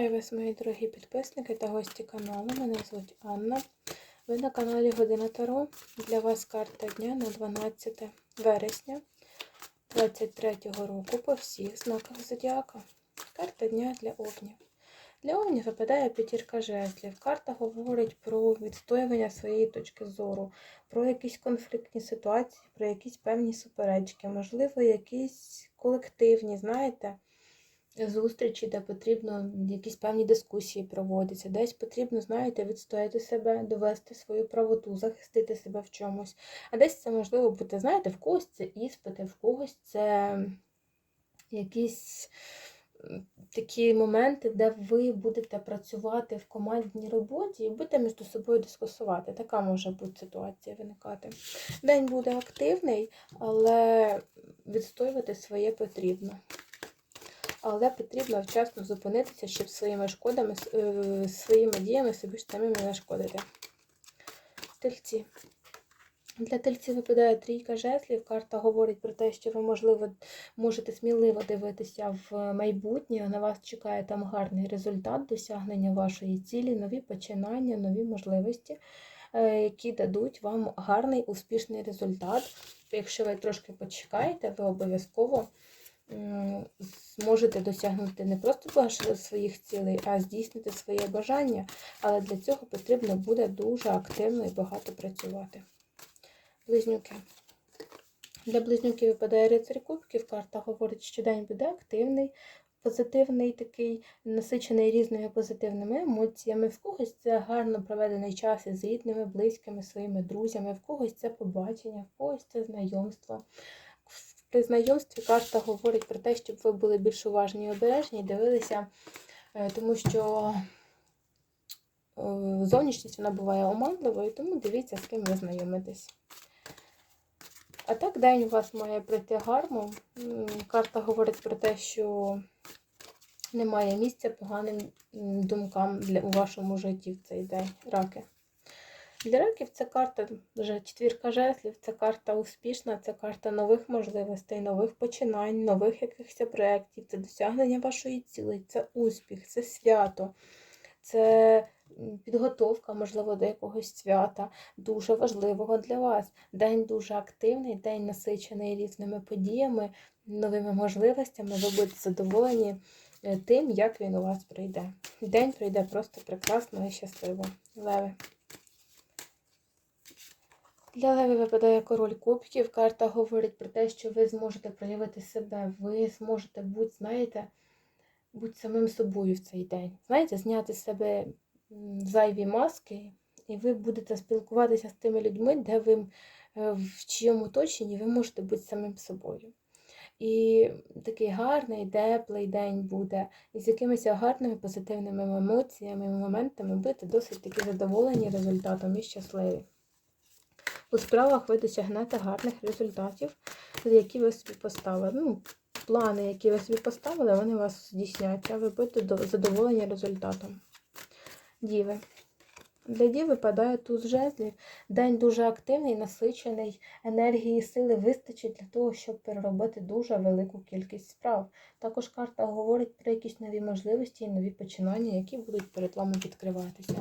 Вітаю вас, мої дорогі підписники та гості каналу. Мене звуть Анна. Ви на каналі Година Таро. Для вас карта дня на 12 вересня 2023 року по всіх знаках Зодіака. Карта дня для овнів. Для овнів випадає п'ятірка жезлів. Карта говорить про відстоювання своєї точки зору, про якісь конфліктні ситуації, про якісь певні суперечки, можливо, якісь колективні, знаєте зустрічі, де потрібно якісь певні дискусії проводяться, десь потрібно, знаєте, відстояти себе, довести свою правоту, захистити себе в чомусь. А десь це можливо бути, знаєте, в когось це іспити, в когось це якісь такі моменти, де ви будете працювати в командній роботі і будете між собою дискусувати. Така може бути ситуація виникати. День буде активний, але відстоювати своє потрібно але потрібно вчасно зупинитися, щоб своїми шкодами, е, своїми діями собі ж самим не нашкодити. Тельці. Для тельців випадає трійка жезлів. Карта говорить про те, що ви, можливо, можете сміливо дивитися в майбутнє. На вас чекає там гарний результат досягнення вашої цілі, нові починання, нові можливості, е, які дадуть вам гарний успішний результат. Якщо ви трошки почекаєте, ви обов'язково зможете досягнути не просто своїх цілей, а здійснити своє бажання. Але для цього потрібно буде дуже активно і багато працювати. Близнюки. Для близнюків випадає рицарь кубків. Карта говорить, що день буде активний, позитивний, такий, насичений різними позитивними емоціями. В когось це гарно проведений час із рідними, близькими, своїми друзями, в когось це побачення, в когось це знайомство. При знайомстві карта говорить про те, щоб ви були більш уважні і обережні і дивилися, е, тому що е, зовнішність вона буває оманливою, тому дивіться, з ким ви знайомитесь. А так, день у вас має пройти гарно. Карта говорить про те, що немає місця поганим думкам у вашому житті в цей день. Раки. Для раків це карта вже четвірка жезлів, це карта успішна, це карта нових можливостей, нових починань, нових якихось проєктів, це досягнення вашої цілей, це успіх, це свято, це підготовка, можливо, до якогось свята, дуже важливого для вас. День дуже активний, день насичений різними подіями, новими можливостями. Ви будете задоволені е, тим, як він у вас пройде. День пройде просто прекрасно і щасливо. Леви. Для Леви випадає король кубків. Карта говорить про те, що ви зможете проявити себе, ви зможете бути, знаєте, бути самим собою в цей день. Знаєте, зняти з себе зайві маски, і ви будете спілкуватися з тими людьми, де ви е, в чиєму оточенні ви можете бути самим собою. І такий гарний, теплий день буде, і з якимись гарними позитивними емоціями, моментами будете досить таки задоволені результатом і щасливі. У справах ви досягнете гарних результатів, які ви собі поставили. Ну, Плани, які ви собі поставили, вони вас здійсняться, ви будете задоволені результатом. Діви. Для дів випадає туз жезлів. День дуже активний, насичений, енергії сили вистачить для того, щоб переробити дуже велику кількість справ. Також карта говорить про якісь нові можливості і нові починання, які будуть перед вами відкриватися.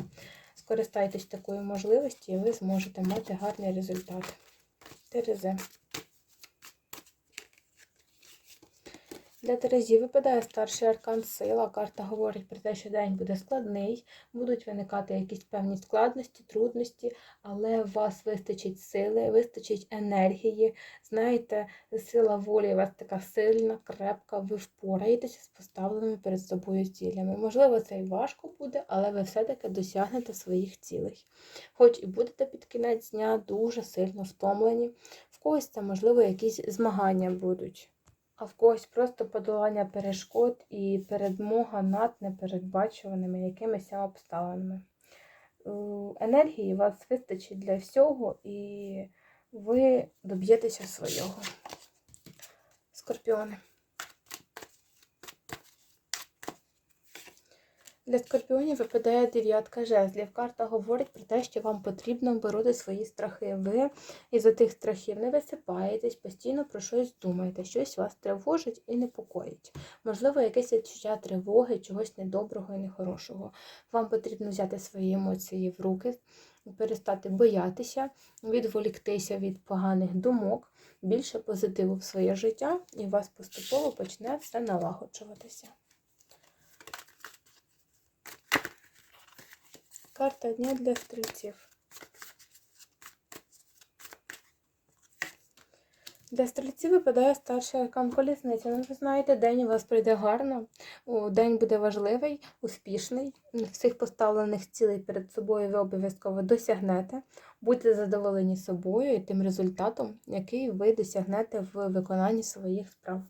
Скористайтесь такою можливістю і ви зможете мати гарний результат. Терези. Для Терезі випадає старший аркан сила. Карта говорить про те, що день буде складний, будуть виникати якісь певні складності, трудності, але у вас вистачить сили, вистачить енергії. Знаєте, сила волі у вас така сильна, крепка, ви впораєтеся з поставленими перед собою цілями. Можливо, це і важко буде, але ви все-таки досягнете своїх цілей. Хоч і будете під кінець дня дуже сильно втомлені, в когось це, можливо, якісь змагання будуть а в когось просто подолання перешкод і передмога над непередбачуваними якимись обставинами. Енергії вас вистачить для всього, і ви доб'єтеся свого. Скорпіони. Для скорпіонів випадає дев'ятка жезлів. Карта говорить про те, що вам потрібно бороти свої страхи. Ви із-за тих страхів не висипаєтесь, постійно про щось думаєте, щось вас тривожить і непокоїть. Можливо, якесь відчуття тривоги, чогось недоброго і нехорошого. Вам потрібно взяти свої емоції в руки, перестати боятися, відволіктися від поганих думок, більше позитиву в своє життя, і у вас поступово почне все налагоджуватися. Карта дня для стрільців. Для стрільців випадає старша аркан колісниця. Ну, ви знаєте, день у вас прийде гарно, день буде важливий, успішний. Всіх поставлених цілей перед собою ви обов'язково досягнете. Будьте задоволені собою і тим результатом, який ви досягнете в виконанні своїх справ.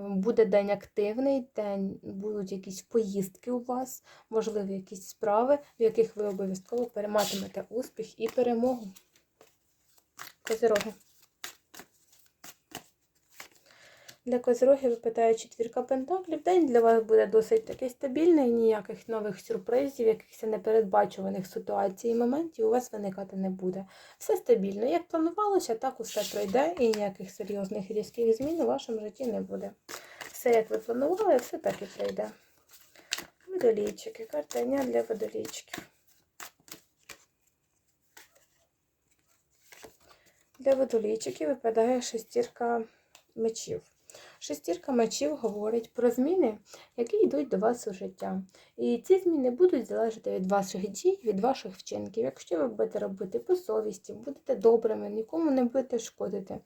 Буде день активний, день будуть якісь поїздки у вас, можливо, якісь справи, в яких ви обов'язково перематимете успіх і перемогу. Козироги. Для козирогів випадає четвірка пентаклів. День для вас буде досить такий стабільний, ніяких нових сюрпризів, якихось непередбачуваних ситуацій і моментів у вас виникати не буде. Все стабільно. Як планувалося, так усе пройде і ніяких серйозних різких змін у вашому житті не буде. Все, як ви планували, все так і пройде. Водолійчики. Карта дня для водолійчиків. Для водолійчиків випадає шестірка мечів. Шестірка мечів говорить про зміни, які йдуть до вас у життя. І ці зміни будуть залежати від ваших дій, від ваших вчинків. Якщо ви будете робити по совісті, будете добрими, нікому не будете шкодити,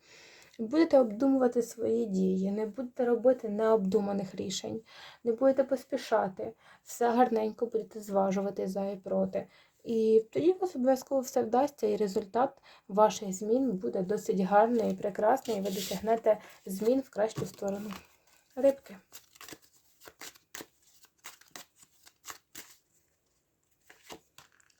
будете обдумувати свої дії, не будете робити необдуманих рішень, не будете поспішати, все гарненько будете зважувати за і проти. І тоді у вас обов'язково все вдасться, і результат ваших змін буде досить гарний і прекрасний, і ви досягнете змін в кращу сторону. Рибки.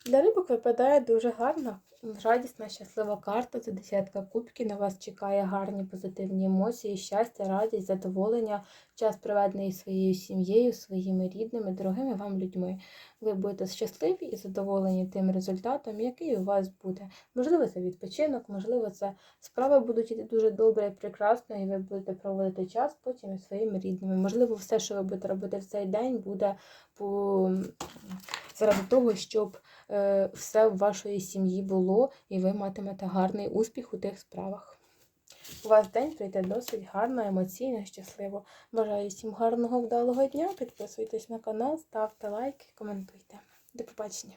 Для рибок випадає дуже гарна, радісна, щаслива карта. Це десятка кубків. На вас чекає гарні позитивні емоції, щастя, радість, задоволення, час проведений своєю сім'єю, своїми рідними, дорогими вам людьми. Ви будете щасливі і задоволені тим результатом, який у вас буде. Можливо, це відпочинок, можливо, це справи будуть іти дуже добре і прекрасно, і ви будете проводити час потім із своїми рідними. Можливо, все, що ви будете робити в цей день, буде по заради того, щоб е, все в вашої сім'ї було, і ви матимете гарний успіх у тих справах. У вас день прийде досить гарно, емоційно, щасливо. Бажаю всім гарного, вдалого дня. Підписуйтесь на канал, ставте лайки, коментуйте. До побачення!